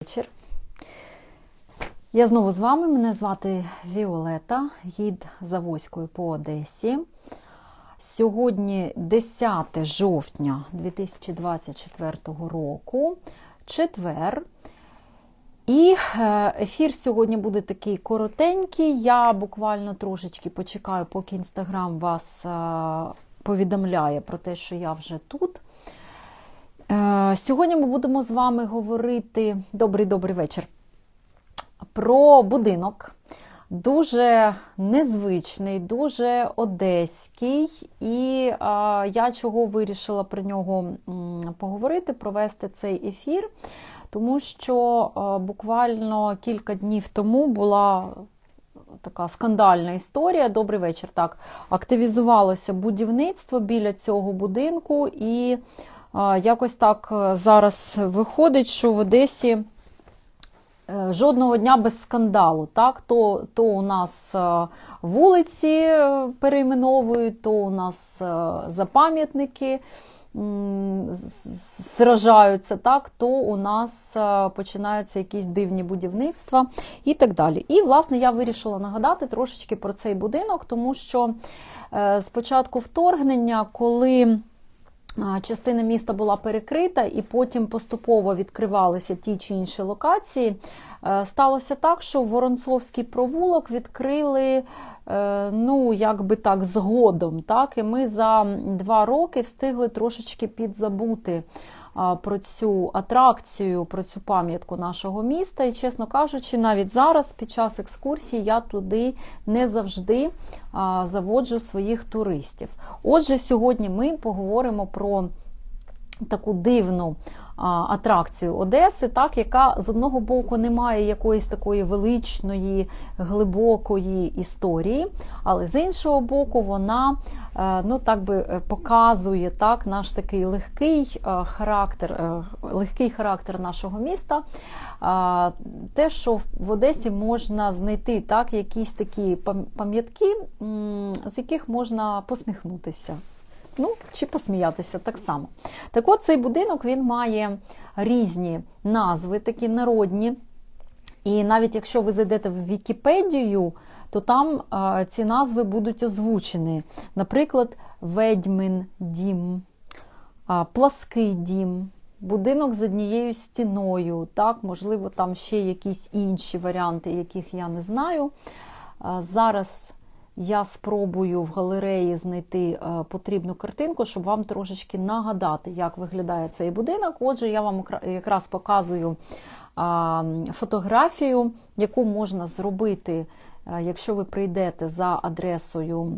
вечір. Я знову з вами. Мене звати Віолета, гід Завойської по Одесі. Сьогодні 10 жовтня 2024 року, четвер. І е, ефір сьогодні буде такий коротенький. Я буквально трошечки почекаю, поки Інстаграм вас е, повідомляє про те, що я вже тут. Е, Сьогодні ми будемо з вами говорити добрий добрий вечір. Про будинок. Дуже незвичний, дуже одеський, і а, я чого вирішила про нього поговорити, провести цей ефір, тому що а, буквально кілька днів тому була така скандальна історія. Добрий вечір. Так, активізувалося будівництво біля цього будинку, і якось так е, зараз виходить, що в Одесі. Е, Жодного дня без скандалу. Так? То, то у нас е, вулиці перейменовують, то у нас запам'ятники сражаються, так? то у нас починаються якісь дивні будівництва і так далі. І, власне, я вирішила нагадати трошечки про цей будинок, тому що е, з початку вторгнення, коли Частина міста була перекрита, і потім поступово відкривалися ті чи інші локації. Е, Сталося так, що Воронцовський провулок відкрили, е, ну, як би так, згодом. Так? І ми за два роки встигли трошечки підзабути про цю атракцію, про цю пам'ятку нашого міста. І, чесно кажучи, навіть зараз, під час екскурсії, я туди не завжди заводжу своїх туристів. Отже, сьогодні ми поговоримо про таку дивну атракцію Одеси, так, яка з одного боку не має якоїсь такої величної, глибокої історії, але з іншого боку, вона е, ну, так би е, показує так, наш такий легкий е, характер, легкий характер нашого міста. Те, що в Одесі можна знайти так, якісь такі пам'ятки, з яких можна посміхнутися. Ну, чи посміятися так само. Так от цей будинок він має різні назви, такі народні. І навіть якщо ви зайдете в Вікіпедію, то там е, ці назви будуть озвучені. Наприклад, Ведьмин дім, а, Плаский дім, будинок з однією стіною. Так, Можливо, там ще якісь інші варіанти, яких я не знаю. А, Зараз я спробую в галереї знайти е, потрібну картинку, щоб вам трошечки нагадати, як виглядає цей будинок. Отже, я вам якраз показую фотографію, яку можна зробити, е, якщо ви прийдете за адресою.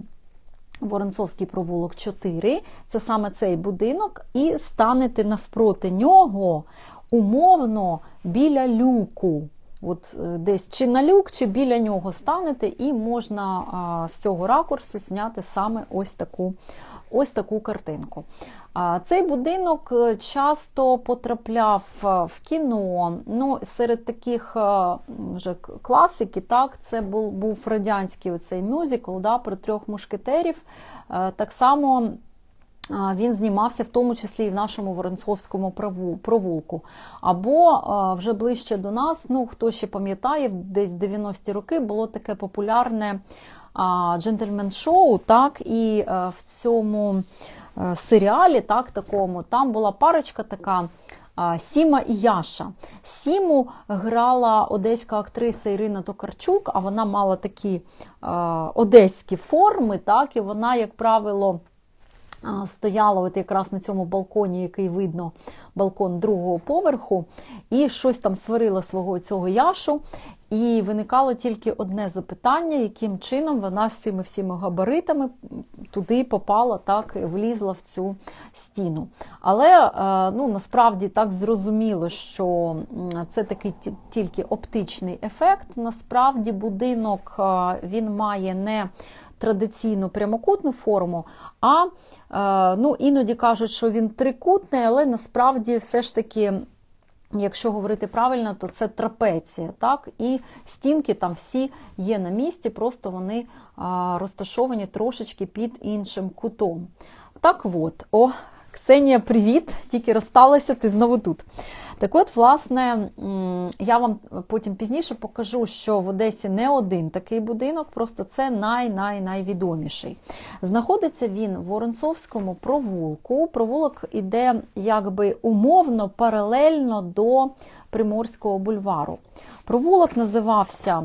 Воронцовський провулок 4, це саме цей будинок, і станете навпроти нього умовно біля люку. От е, десь чи на люк, чи біля нього станете, і можна а, з цього ракурсу зняти саме ось таку, ось таку картинку. Цей будинок е, часто потрапляв е, в кіно. Ну, серед таких вже класики, так, це був, був радянський оцей мюзикл да, про трьох мушкетерів. Так само. Він знімався в тому числі і в нашому Воронцовському провулку. Або вже ближче до нас, ну хто ще пам'ятає, десь 90-ті роки було таке популярне джентльмен-шоу, так, і в цьому е, серіалі, так, такому, там була парочка така. Сіма і Яша. Сіму грала одеська актриса Ірина Токарчук, а вона мала такі а, одеські форми, так, і вона, як правило, стояла от якраз на цьому балконі, який видно, балкон другого поверху, і щось там сварила свого цього яшу. І виникало тільки одне запитання, яким чином вона з цими всіма габаритами туди попала, так влізла в цю стіну. Але е, ну, насправді так зрозуміло, що це такий тільки оптичний ефект. Насправді будинок е, він має не традиційну прямокутну форму, а е, ну, іноді кажуть, що він трикутний, але насправді все ж таки. Якщо говорити правильно, то це трапеція, так? І стінки там всі є на місці, просто вони розташовані трошечки під іншим кутом. Так от, о, Ксенія, привіт! Тільки розсталася, ти знову тут. Так от, власне, я вам потім пізніше покажу, що в Одесі не один такий будинок, просто це най-най-найвідоміший. Знаходиться він в Воронцовському провулку. Провулок іде якби умовно паралельно до Приморського бульвару. Провулок називався.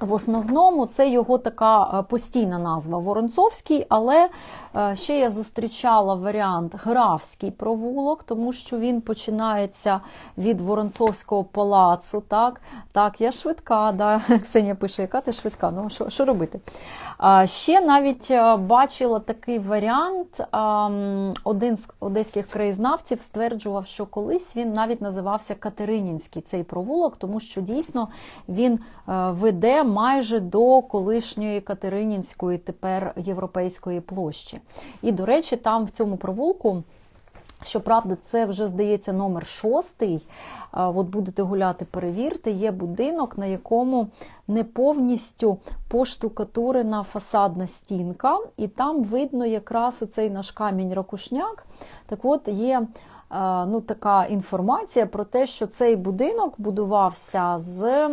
В основному це його така е, постійна назва Воронцовський, але е, ще я зустрічала варіант Графський провулок, тому що він починається від Воронцовського палацу. Так, так, я швидка. Да. Ксенія пише, яка ти швидка? Ну що, що робити? Ще навіть е, бачила такий варіант. Один з одеських краєзнавців стверджував, що колись він навіть називався Катеринінський цей провулок, тому що дійсно він веде майже до колишньої Катеринінської, тепер європейської площі. І, до речі, там в цьому провулку. Щоправда, це вже здається номер шостий. От будете гуляти, перевірте, є будинок, на якому не повністю поштукатурена фасадна стінка, і там видно якраз оцей наш камінь-ракушняк. Так от є ну, така інформація про те, що цей будинок будувався з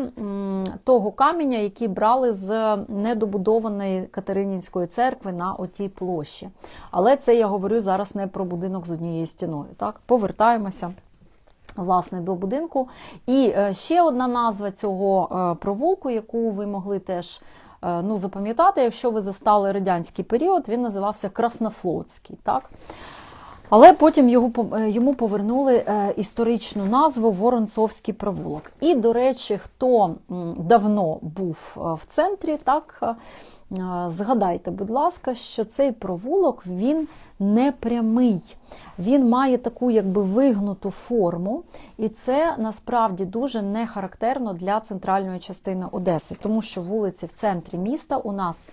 того каменя, який брали з недобудованої Катеринінської церкви на отій площі. Але це я говорю зараз не про будинок з однією стіною. Так, Повертаємося. Власне, до будинку. І е, ще одна назва цього е, провулку, яку ви могли теж е, ну, запам'ятати, якщо ви застали радянський період, він називався Краснофлотський. Так? Але потім його, е, йому повернули е, історичну назву Воронцовський провулок. І, до речі, хто давно був е, в центрі, так згадайте, будь ласка, що цей провулок він не прямий, він має таку якби вигнуту форму, і це насправді дуже не характерно для центральної частини Одеси, тому що вулиці в центрі міста у нас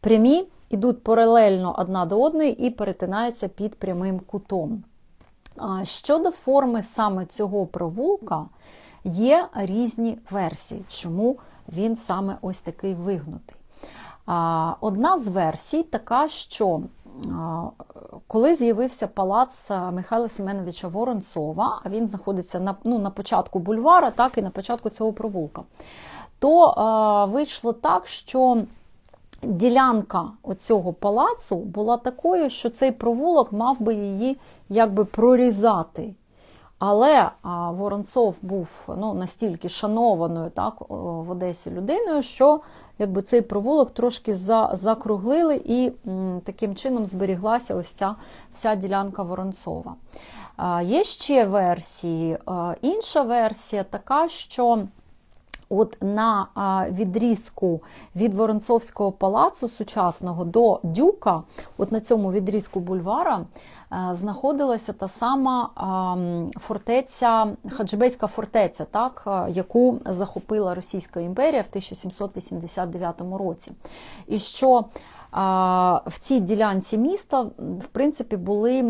прямі ідуть паралельно одна до одної і перетинаються під прямим кутом. Щодо форми саме цього провулка, є різні версії, чому він саме ось такий вигнутий. Одна з версій така, що коли з'явився палац Михайла Семеновича Воронцова, а він знаходиться на ну, на початку бульвара, так і на початку цього провулка, то вийшло так, що ділянка оцього палацу була такою, що цей провулок мав би її якби прорізати. Але а, Воронцов був ну, настільки шанованою так, в Одесі людиною, що якби, цей провулок трошки за, закруглили і м, таким чином зберіглася ось ця вся ділянка Воронцова. А, Є ще версії. А, інша версія така, що От на відрізку від Воронцовського палацу сучасного до Дюка, от на цьому відрізку бульвара, знаходилася та сама фортеця, Хаджибейська фортеця, так, яку захопила Російська імперія в 1789 році. І що в цій ділянці міста, в принципі, були,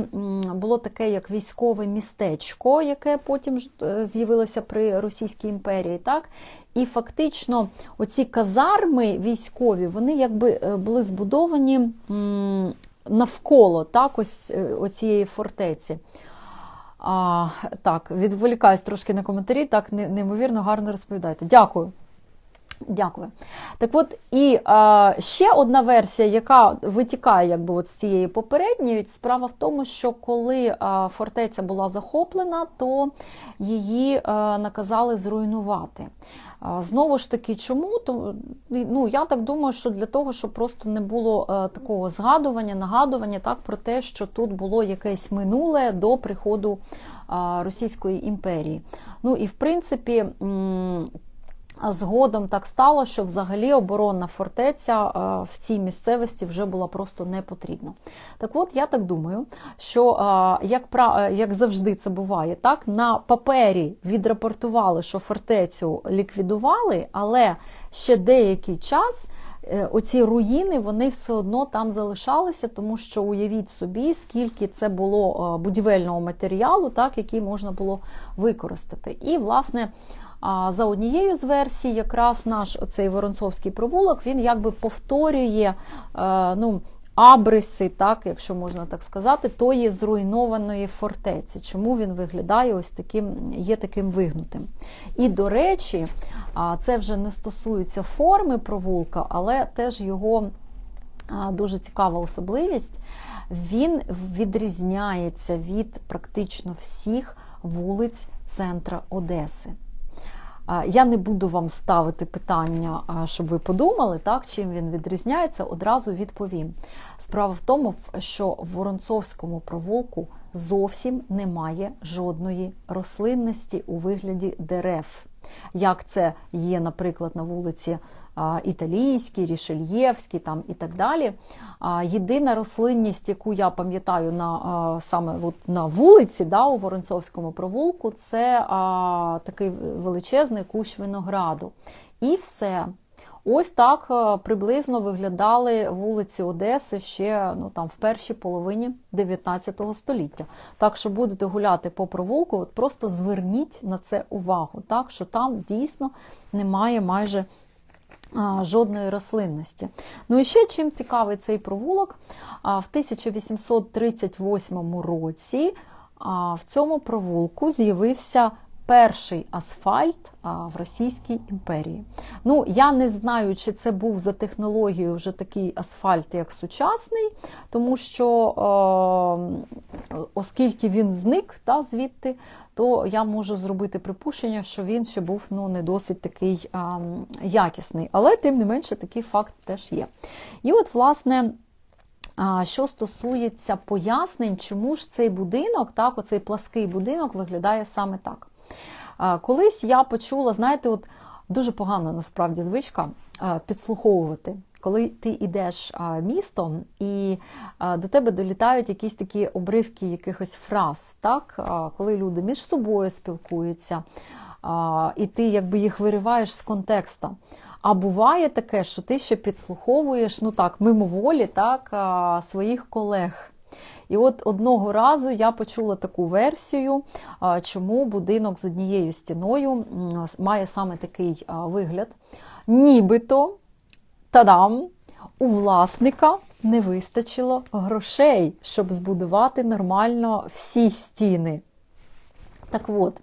було таке як військове містечко, яке потім е, з'явилося при Російській імперії. так? І фактично оці казарми військові, вони якби е, були збудовані навколо так, ось е, оцієї фортеці. А, Так, відволікаюсь трошки на коментарі, так неймовірно гарно розповідаєте. Дякую. Дякую. Так от, і а, ще одна версія, яка витікає якби, от з цієї попередньої, справа в тому, що коли а, фортеця була захоплена, то її а, наказали зруйнувати. А, знову ж таки, чому? То, ну, Я так думаю, що для того, щоб просто не було а, такого згадування, нагадування так, про те, що тут було якесь минуле до приходу а, Російської імперії. Ну і в принципі. М згодом так стало, що взагалі оборонна фортеця е, в цій місцевості вже була просто не потрібна. Так от, я так думаю, що е, як е, як завжди це буває, так на папері відрапортували, що фортецю ліквідували, але ще деякий час. Оці руїни вони все одно там залишалися, тому що уявіть собі, скільки це було будівельного матеріалу, так, який можна було використати. І, власне, за однією з версій, якраз наш оцей Воронцовський провулок, він якби повторює е, ну, абриси, так, якщо можна так сказати, тої зруйнованої фортеці. Чому він виглядає ось таким, є таким вигнутим. І, до речі, це вже не стосується форми провулка, але теж його дуже цікава особливість. Він відрізняється від практично всіх вулиць центра Одеси. Я не буду вам ставити питання, щоб ви подумали, так, чим він відрізняється, одразу відповім. Справа в тому, що в Воронцовському провулку зовсім немає жодної рослинності у вигляді дерев. Як це є, наприклад, на вулиці Італійській, Рішельєвській там і так далі. Єдина рослинність, яку я пам'ятаю на саме от на вулиці да, у Воронцовському провулку, це а, такий величезний кущ винограду. І все. Ось так приблизно виглядали вулиці Одеси ще ну, там, в першій половині 19 століття. Так що будете гуляти по провулку, от просто зверніть на це увагу, так що там дійсно немає майже жодної рослинності. Ну і ще чим цікавий цей провулок, в 1838 році в цьому провулку з'явився перший асфальт в Російській імперії. Ну, я не знаю, чи це був за технологією вже такий асфальт, як сучасний, тому що, оскільки він зник та, звідти, то я можу зробити припущення, що він ще був ну, не досить такий якісний. Але, тим не менше, такий факт теж є. І от, власне. Що стосується пояснень, чому ж цей будинок, так, оцей плаский будинок виглядає саме так. Колись я почула, знаєте, от дуже погана насправді звичка підслуховувати. Коли ти йдеш містом і до тебе долітають якісь такі обривки якихось фраз, так? коли люди між собою спілкуються, і ти якби їх вириваєш з контекста. А буває таке, що ти ще підслуховуєш ну так, мимоволі так, своїх колег. І от одного разу я почула таку версію, чому будинок з однією стіною має саме такий вигляд. Нібито тадам, у власника не вистачило грошей, щоб збудувати нормально всі стіни. Так от,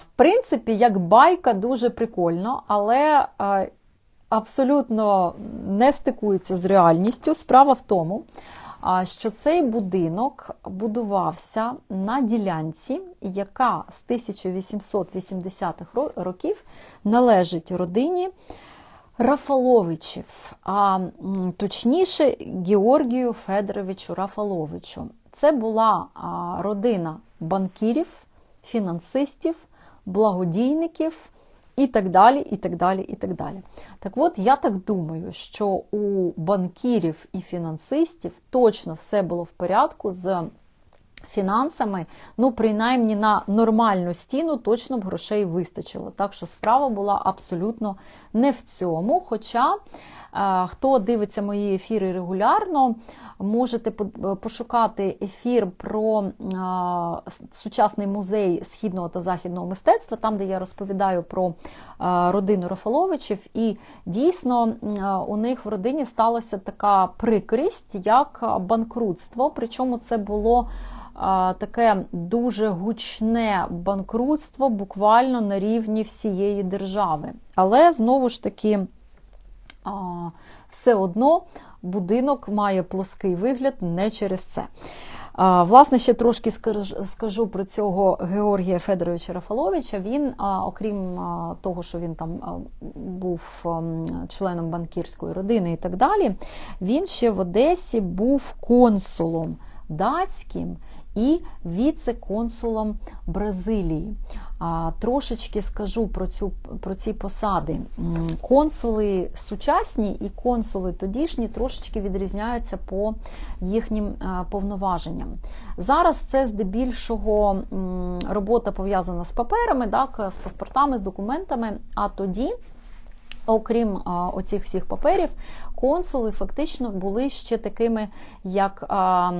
в принципі, як байка дуже прикольно, але абсолютно не стикується з реальністю. Справа в тому, що цей будинок будувався на ділянці, яка з 1880-х років належить родині Рафаловичів, а точніше Георгію Федоровичу Рафаловичу. Це була родина банкірів, фінансистів, благодійників і так далі. і так далі, і так далі. Так от, я так думаю, що у банкірів і фінансистів точно все було в порядку з фінансами, ну, принаймні на нормальну стіну точно б грошей вистачило. Так що справа була абсолютно не в цьому. Хоча Хто дивиться мої ефіри регулярно, можете пошукати ефір про сучасний музей східного та західного мистецтва, там, де я розповідаю про родину Рафаловичів. І дійсно у них в родині сталася така прикрість, як банкрутство. Причому це було. Таке дуже гучне банкрутство буквально на рівні всієї держави. Але знову ж таки все одно будинок має плоский вигляд не через це. Власне, ще трошки скажу про цього Георгія Федоровича Рафаловича. Він, окрім того, що він там був членом банкірської родини і так далі, він ще в Одесі був консулом датським і віце-консулом Бразилії. А, Трошечки скажу про цю, про ці посади. Консули сучасні і консули тодішні трошечки відрізняються по їхнім повноваженням. Зараз це здебільшого робота пов'язана з паперами, так, з паспортами, з документами, а тоді. Окрім а, оцих всіх паперів, консули фактично були ще такими, як а,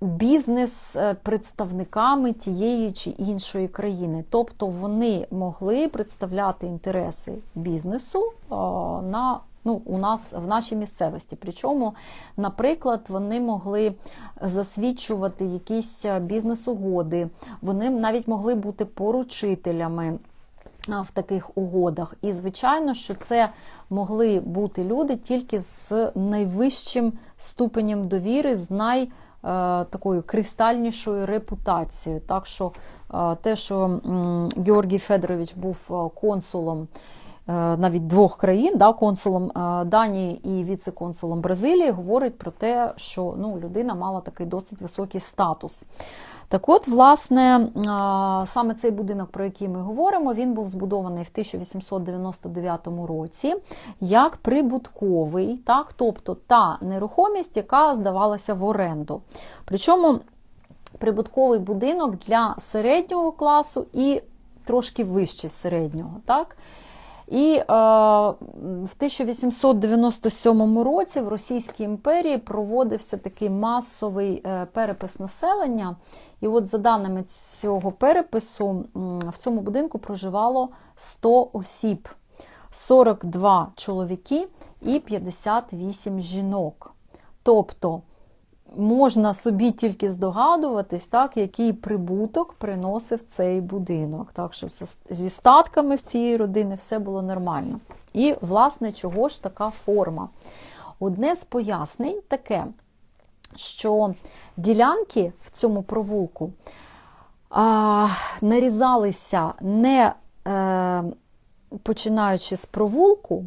бізнес-представниками тієї чи іншої країни. Тобто вони могли представляти інтереси бізнесу на ну, у нас в нашій місцевості. Причому, наприклад, вони могли засвідчувати якісь бізнес-угоди, вони навіть могли бути поручителями. В таких угодах. І, звичайно, що це могли бути люди тільки з найвищим ступенем довіри, з най е, такою кристальнішою репутацією. Так що е, те, що Георгій Федорович був е, консулом е, навіть двох країн, да, консулом е, Данії і віце-консулом Бразилії, говорить про те, що ну, людина мала такий досить високий статус. Так от, власне, саме цей будинок, про який ми говоримо, він був збудований в 1899 році як прибутковий, так, тобто та нерухомість, яка здавалася в оренду. Причому прибутковий будинок для середнього класу і трошки вище середнього. так. І е, в 1897 році в Російській імперії проводився такий масовий е, перепис населення. І от за даними цього перепису, в цьому будинку проживало 100 осіб, 42 чоловіки і 58 жінок. Тобто можна собі тільки здогадуватись, так, який прибуток приносив цей будинок. Так що зі статками в цієї родини все було нормально. І, власне, чого ж така форма? Одне з пояснень таке, що ділянки в цьому провулку а, нарізалися не е, починаючи з провулку,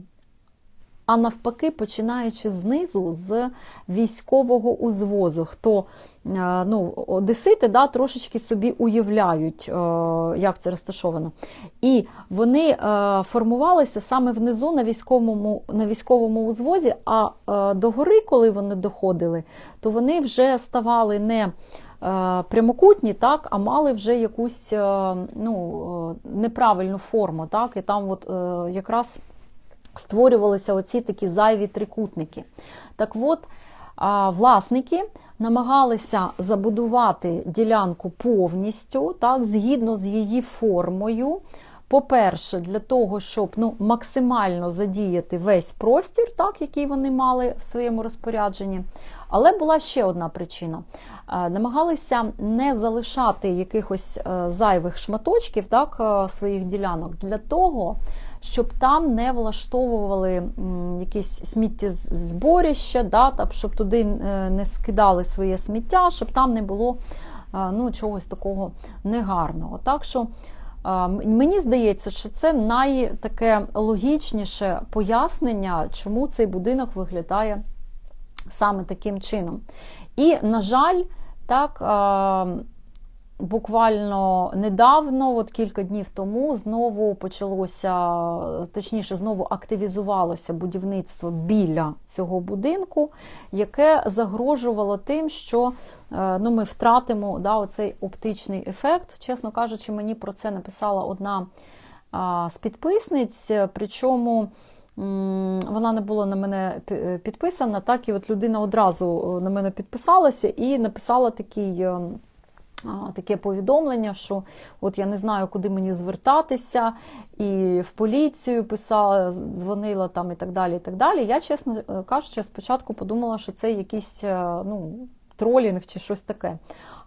а навпаки, починаючи знизу з військового узвозу. Хто е, ну, Одесити да, трошечки собі уявляють, е, як це розташовано. І вони е, формувалися саме внизу на військовому на військовому узвозі, а догори, коли вони доходили, то вони вже ставали не Прямокутні, так, а мали вже якусь ну, неправильну форму. Так, І там от якраз створювалися оці такі зайві трикутники. Так от, власники намагалися забудувати ділянку повністю, так, згідно з її формою. По-перше, для того, щоб ну, максимально задіяти весь простір, так, який вони мали в своєму розпорядженні. Але була ще одна причина: намагалися не залишати якихось е, зайвих шматочків так, е, своїх ділянок для того, щоб там не влаштовували якісь сміттєзборіща, да, так, щоб туди е, не скидали своє сміття, щоб там не було ну, чогось такого негарного. Так що Мені здається, що це найтаке логічніше пояснення, чому цей будинок виглядає саме таким чином. І, на жаль, так буквально недавно, от кілька днів тому, знову почалося, точніше, знову активізувалося будівництво біля цього будинку, яке загрожувало тим, що е, ну, ми втратимо да, оцей оптичний ефект. Чесно кажучи, мені про це написала одна з підписниць, причому. Вона не була на мене підписана, так і от людина одразу е, на мене підписалася і написала такий ем, таке повідомлення, що от я не знаю, куди мені звертатися, і в поліцію писала, дзвонила там і так далі. і так далі. Я, чесно е, кажучи, спочатку подумала, що це якийсь е, ну, тролінг чи щось таке.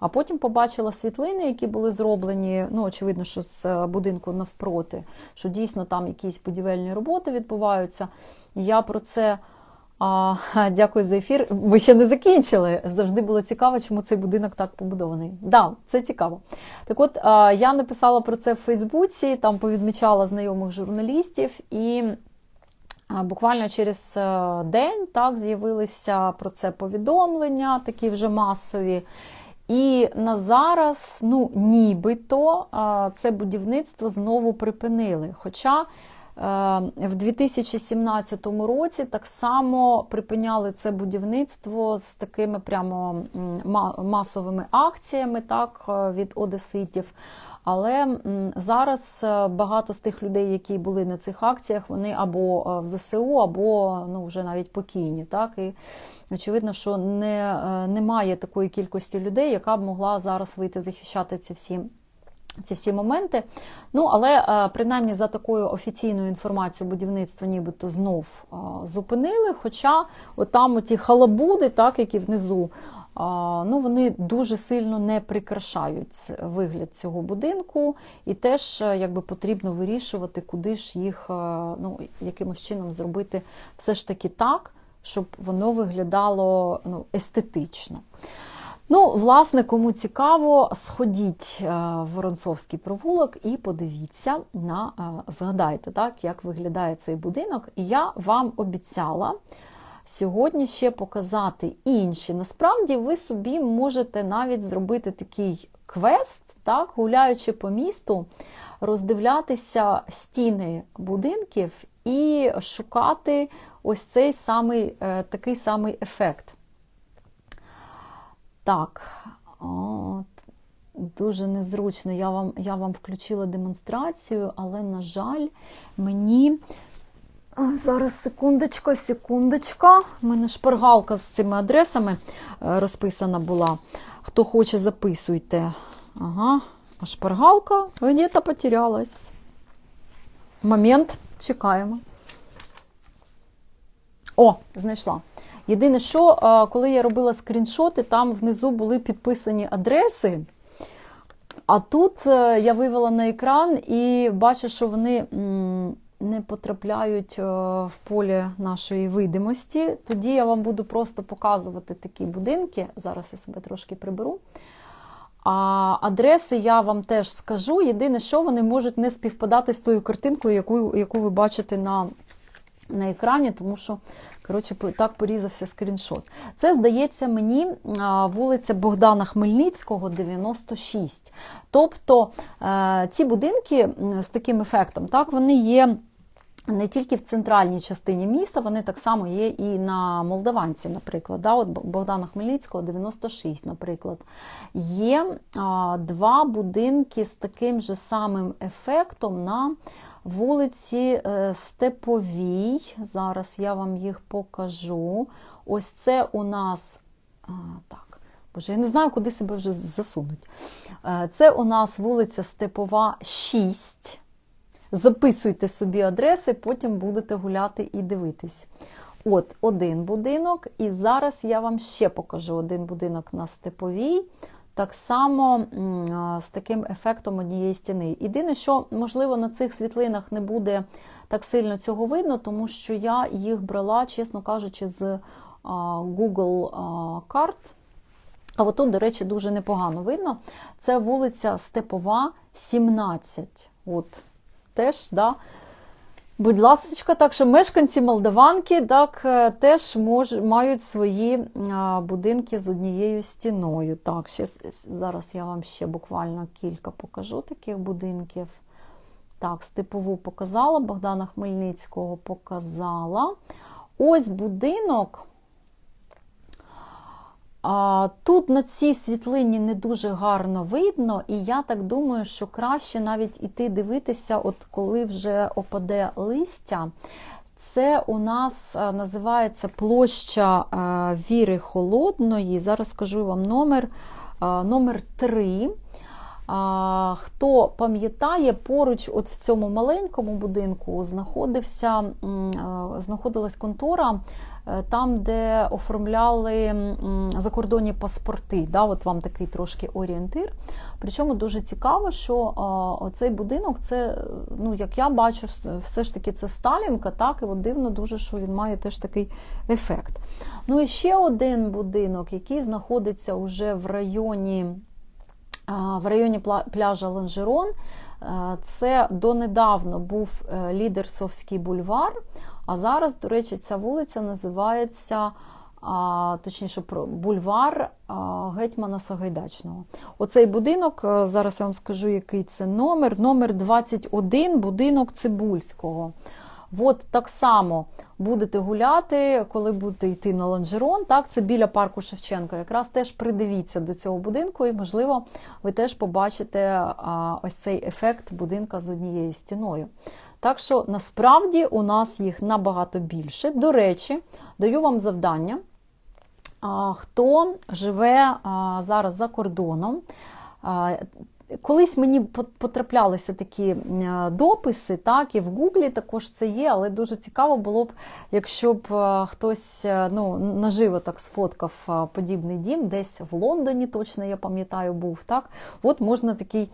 А потім побачила світлини, які були зроблені, ну, очевидно, що з е, будинку навпроти, що дійсно там якісь будівельні роботи відбуваються. І я про це. А, Дякую за ефір. Ви ще не закінчили. Завжди було цікаво, чому цей будинок так побудований. Так, да, це цікаво. Так от я написала про це в Фейсбуці, там повідмічала знайомих журналістів, і буквально через е, день так з'явилися про це повідомлення, такі вже масові. І на зараз, ну, нібито це будівництво знову припинили. Хоча Ем, в 2017 році так само припиняли це будівництво з такими прямо масовими акціями так, е, від одеситів. Але зараз е, багато з тих людей, які були на цих акціях, вони або е, в ЗСУ, або ну, вже навіть покійні. Так? І очевидно, що не, немає такої кількості людей, яка б могла зараз вийти захищати ці всі ці всі моменти. Ну, але е, принаймні за такою офіційною інформацією будівництво нібито знов е, зупинили. Хоча от там оті халабуди, так, які внизу, ну, вони дуже сильно не прикрашають вигляд цього будинку, і теж е, якби потрібно вирішувати, куди ж їх е, ну, якимось чином зробити все ж таки так, щоб воно виглядало ну, естетично. Ну, власне, кому цікаво, сходіть е, в Воронцовський провулок і подивіться на згадайте, так, як виглядає цей будинок. І я вам обіцяла сьогодні ще показати інші. Насправді, ви собі можете навіть зробити такий квест, так, гуляючи по місту, роздивлятися стіни будинків і шукати ось цей самий, е, такий самий ефект. Так, от. Дуже незручно. Я вам я вам включила демонстрацію, але, на жаль, мені Зараз секундочка, секундочка. У мене шпаргалка з цими адресами е, розписана була. Хто хоче, записуйте. Ага, а шпаргалка где-то потерялась. Момент, чекаємо. О, знайшла. Єдине, що, е, коли я робила скріншоти, там внизу були підписані адреси. А тут е, я вивела на екран і бачу, що вони не потрапляють е, в поле нашої видимості. Тоді я вам буду просто показувати такі будинки. Зараз я себе трошки приберу. А адреси я вам теж скажу. Єдине, що вони можуть не співпадати з тою картинкою, яку яку ви бачите на на екрані, тому що, коротше, так порізався скріншот. Це, здається, мені вулиця Богдана Хмельницького, 96. Тобто е, ці будинки з таким ефектом, так, вони є не тільки в центральній частині міста, вони так само є і на Молдаванці, наприклад. Да? От Богдана Хмельницького, 96, наприклад. Є а, два будинки з таким же самим ефектом на вулиці е, Степовій. Зараз я вам їх покажу. Ось це у нас. А, так. Боже, я не знаю, куди себе вже засунуть. Е, це у нас вулиця Степова, 6. Записуйте собі адреси, потім будете гуляти і дивитись. От один будинок, і зараз я вам ще покажу один будинок на степовій. Так само з таким ефектом однієї стіни. Єдине, що, можливо, на цих світлинах не буде так сильно цього видно, тому що я їх брала, чесно кажучи, з Google карт. А отут, до речі, дуже непогано видно. Це вулиця Степова, 17. От теж, да, будь ласка, так що мешканці Молдаванки так, е, теж мож, мають свої будинки з однією стіною. Так, ще, Зараз я вам ще буквально кілька покажу таких будинків. Так, степову показала, Богдана Хмельницького показала. Ось будинок. А, Тут на цій світлині не дуже гарно видно, і я так думаю, що краще навіть іти дивитися, от коли вже опаде листя. Це у нас е, називається площа е, Віри Холодної. Зараз скажу вам номер, е, номер 3. Хто пам'ятає, поруч от в цьому маленькому будинку знаходився, знаходилась контора Е, там, де оформляли закордонні паспорти. Да, От вам такий трошки орієнтир. Причому дуже цікаво, що цей будинок, це, ну, як я бачу, все ж таки це Сталінка, так, і от дивно дуже, що він має теж такий ефект. Ну і ще один будинок, який знаходиться вже в районі, в районі пляжа Ланжерон. Е, це донедавно був е, Лідерсовський бульвар. А зараз, до речі, ця вулиця називається, точніше, бульвар Гетьмана Сагайдачного. Оцей будинок, е, зараз я вам скажу, який це номер. Номер 21, будинок Цибульського. От так само будете гуляти, коли будете йти на ланжерон. Так, це біля парку Шевченка. Якраз теж придивіться до цього будинку, і, можливо, ви теж побачите ось цей ефект будинка з однією стіною. Так що насправді у нас їх набагато більше. До речі, даю вам завдання. Хто живе зараз за кордоном, Колись мені потраплялися такі е, дописи, так, і в Гуглі також це є, але дуже цікаво було б, якщо б е, хтось е, ну, наживо так сфоткав подібний дім, десь в Лондоні, точно я пам'ятаю, був. Так? От можна такий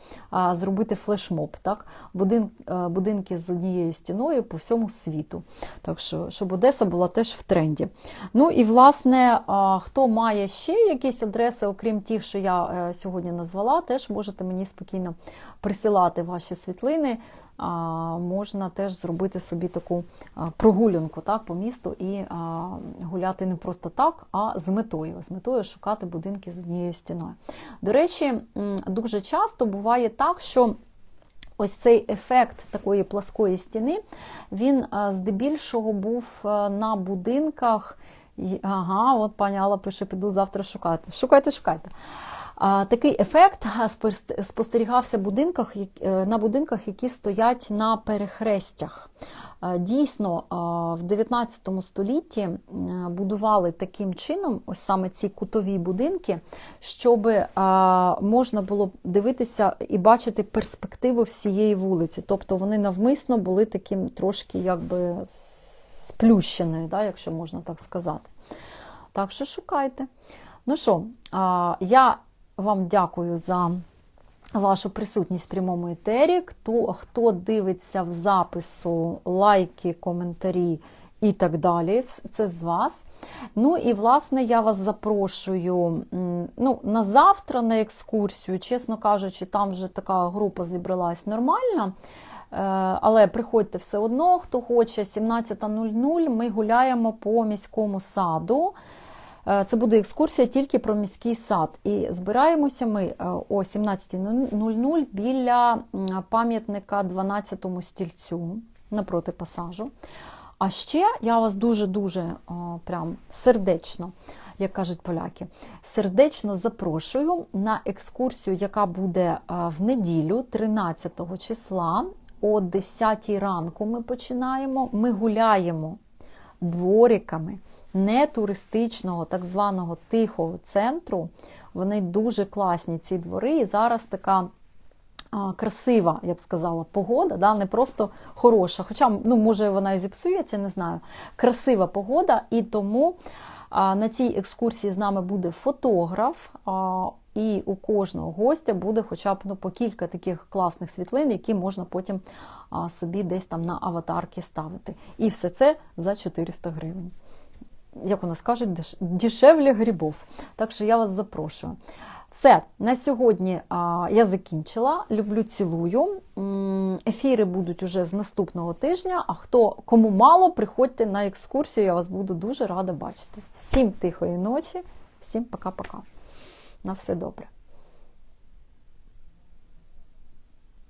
зробити флешмоб, так? Будин, будинки з однією стіною по всьому світу. Так що, щоб Одеса була теж в тренді. Ну і власне, хто має ще якісь адреси, окрім тих, що я сьогодні назвала, теж можете мені спокійно присилати ваші світлини. Можна теж зробити собі таку прогулянку так, по місту і гуляти не просто так, а з метою. З метою шукати будинки з однією стіною. До речі, дуже часто буває так, що Ось цей ефект такої пласкої стіни, він здебільшого був на будинках. Ага, от пані Алла пише, піду завтра шукати. Шукайте, шукайте. Такий ефект спостерігався будинках, е, на будинках, які стоять на перехрестях. Дійсно, в 19 столітті будували таким чином, ось саме ці кутові будинки, щоб можна було дивитися і бачити перспективу всієї вулиці. Тобто вони навмисно були таким трошки якби сплющені, да, якщо можна так сказати. Так що шукайте. Ну що, я вам дякую за вашу присутність в прямому етері. Хто, хто дивиться в запису, лайки, коментарі і так далі, це з вас. Ну і власне я вас запрошую ну, на завтра на екскурсію. Чесно кажучи, там вже така група зібралась нормальна. Е, Але приходьте все одно, хто хоче, 17.00 ми гуляємо по міському саду. Е, Це буде екскурсія тільки про міський сад. І збираємося ми е, о 17.00 біля пам'ятника 12-му стільцю напроти пасажу. А ще я вас дуже-дуже прям сердечно, як кажуть поляки, сердечно запрошую на екскурсію, яка буде е, в неділю, 13 числа, о 10 ранку ми починаємо. Ми гуляємо двориками не туристичного, так званого тихого центру. Вони дуже класні, ці двори. І зараз така красива, я б сказала, погода, да? не просто хороша. Хоча, ну, може, вона і зіпсується, не знаю. Красива погода, і тому на цій екскурсії з нами буде фотограф. І у кожного гостя буде хоча б ну, по кілька таких класних світлин, які можна потім собі десь там на аватарки ставити. І все це за 400 гривень як у нас кажуть, деш- дешевле грибов. Так що я вас запрошую. Все, на сьогодні а, я закінчила. Люблю, цілую. Ефіри будуть уже з наступного тижня. А хто кому мало, приходьте на екскурсію. Я вас буду дуже рада бачити. Всім тихої ночі, всім пока-пока. На все добре.